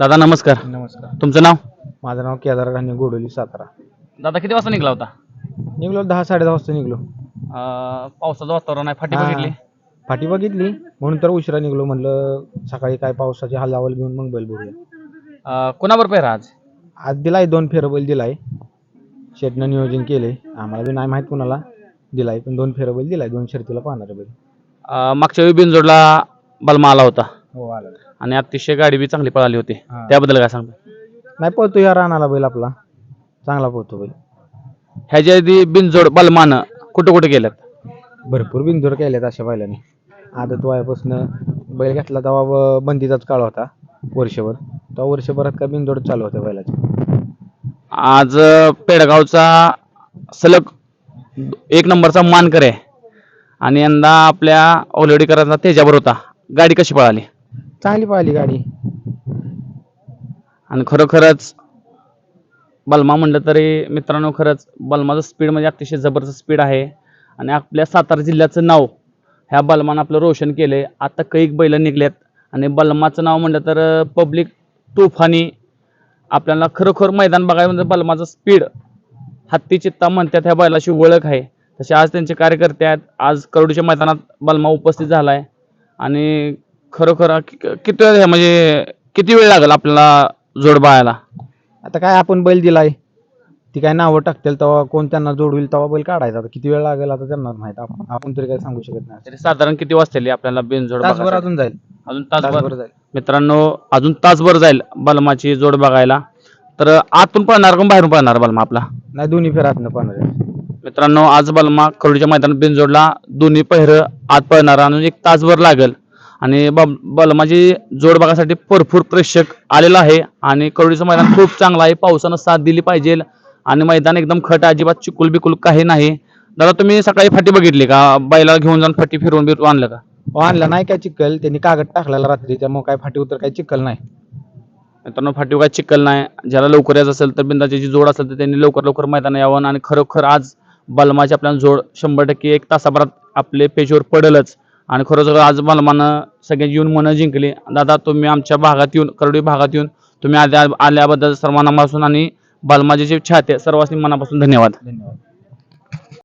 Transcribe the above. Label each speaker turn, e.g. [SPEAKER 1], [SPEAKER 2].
[SPEAKER 1] दादा नमस्कार.
[SPEAKER 2] नमस्कार.
[SPEAKER 1] तुमचं नाव?
[SPEAKER 2] माझं नाव केदार घाणे गोडोली सातारा.
[SPEAKER 1] दादा किती वाजता निघला होता?
[SPEAKER 2] निघलो दहा साडे दहा वाजता निघलो.
[SPEAKER 1] अं, पावसाचं वातावरण आहे फाटी
[SPEAKER 2] हा.
[SPEAKER 1] बघितली?
[SPEAKER 2] फाटी बघितली म्हणून तर उशिरा निघलो म्हणलं सकाळी काय पावसाची हलावल घेऊन मग बैल बघूया
[SPEAKER 1] अं, कुणाबर पेहरा आज?
[SPEAKER 2] आज दिलाय दोन फेरं बैल दिलाय. शेटनं नियोजन केले आम्हाला बी नाही माहीत कुणाला दिलाय पण दोन फेरं बैल दिलाय दोन शर्तीला पाहणार बैल.
[SPEAKER 1] अं, मागच्या वेळी बिनजोडला बलमा आला होता.
[SPEAKER 2] हो आला.
[SPEAKER 1] आणि अतिशय गाडी बी चांगली पळाली होती.
[SPEAKER 2] हा.
[SPEAKER 1] त्याबद्दल काय सांगता?
[SPEAKER 2] नाही पळतो या रानाला बैल आपला. चांगला पळतो बैल.
[SPEAKER 1] ह्याच्या आधी बिनजोड बलमानं कुठं कुठं गेल्यात?
[SPEAKER 2] भरपूर बिंदूर केल्यात अशा बैलाने. आदत वयापासून बैल घेतला तेव्हा ब- बंदीचाच काळ होता वर्षभर. तेव्हा वर्षभरात का बिंदोड चालू होत्या बैलाचे.
[SPEAKER 1] आज अं, पेडगावचा सलग एक नंबरचा मानकर आहे. आणि यंदा आपल्या ओलवडीकरांचा तेजावर होता. गाडी कशी पळाली?
[SPEAKER 2] चांगली पाहिली गाडी.
[SPEAKER 1] आणि खरोखरच बलमा म्हणलं तरी मित्रांनो खरंच बलमाचं स्पीड म्हणजे अतिशय जबरदस्त स्पीड आहे. आणि आपल्या सातारा जिल्ह्याचं नाव ह्या बलमानं आपलं रोशन केलंय. आता कैक बैलं निघलेत. आणि बलमाचं नाव म्हणलं तर पब्लिक तुफानी. आपल्याला खरोखर मैदान बघायला म्हणजे बलमाचं स्पीड हत्ती चित्ता म्हणतात ह्या बैलाची ओळख आहे. तसे आज त्यांचे कार्यकर्ते आहेत. आज करोडीच्या मैदानात बलमा उपस्थित झालाय. आणि खरोखर कि- किती वेळ म्हणजे किती वेळ लागेल आपल्याला जोड बाळायला
[SPEAKER 2] आता काय आपण बैल दिलाय ती काय नावं टाकतील तेव्हा कोण त्यांना जोडविल तेव्हा बैल काढायचा. आता किती वेळ लागेल आता त्यांना माहीत आपण आपण तरी काय सांगू शकत नाही.
[SPEAKER 1] तरी साधारण किती वाजतील आपल्याला बिनजोड
[SPEAKER 2] तासभर
[SPEAKER 1] बघायला?
[SPEAKER 2] अजून जाईल.
[SPEAKER 1] अजून तासभर?
[SPEAKER 2] तासभर जाईल.
[SPEAKER 1] मित्रांनो अजून तासभर जाईल बलमाची जोड बघायला. तर आतून पळणार का बाहेरून पळणार बलमा आपला?
[SPEAKER 2] नाही दोन्ही फेर आतनं पाहणार आहे.
[SPEAKER 1] मित्रांनो आज बलमा करोडीच्या मैदानात बिनजोडला दोन्ही पहिरं आत पळणार आणि एक तासभर लागेल. आणि ब- बलमाची जोड बघासाठी भरपूर प्रेक्षक आलेला आहे. आणि करोडीचं मैदान खूप चांगलं आहे. पावसानं साथ दिली पाहिजे. आणि मैदान एकदम खट अजिबात चिकुल बिकुल काही नाही. दादा तुम्ही सकाळी फाटी बघितली का? बैला घेऊन जाऊन फाटी फिरवून बिरवून आणलं का?
[SPEAKER 2] आणला. नाही काय चिक्कल त्यांनी कागद टाकलेला रात्री त्यामुळे काय फाटी उतर काय चिक्कल नाही.
[SPEAKER 1] मित्रांनो फाटीव काय चिकल नाही. ज्याला लवकर यायचं असेल तर बिंदाची जी जोड असेल तर त्यांनी लवकर लवकर मैदान यावं. आणि खरोखर आज बलमाची आपल्याला जोड शंभर टक्के एक तासाभरात आपले पेजवर पडेलच. आणि खरोखर आज बलमानं सगळ्यांची येऊन मनं जिंकली. दादा तुम्ही आमच्या भागात येऊन करडी भागात येऊन तुम्ही आल्या आल्याबद्दल सर्वांना पासून आणि बालमाजीचे जे चाहते सर्वांनी मनापासून धन्यवाद.
[SPEAKER 2] धन्यवाद.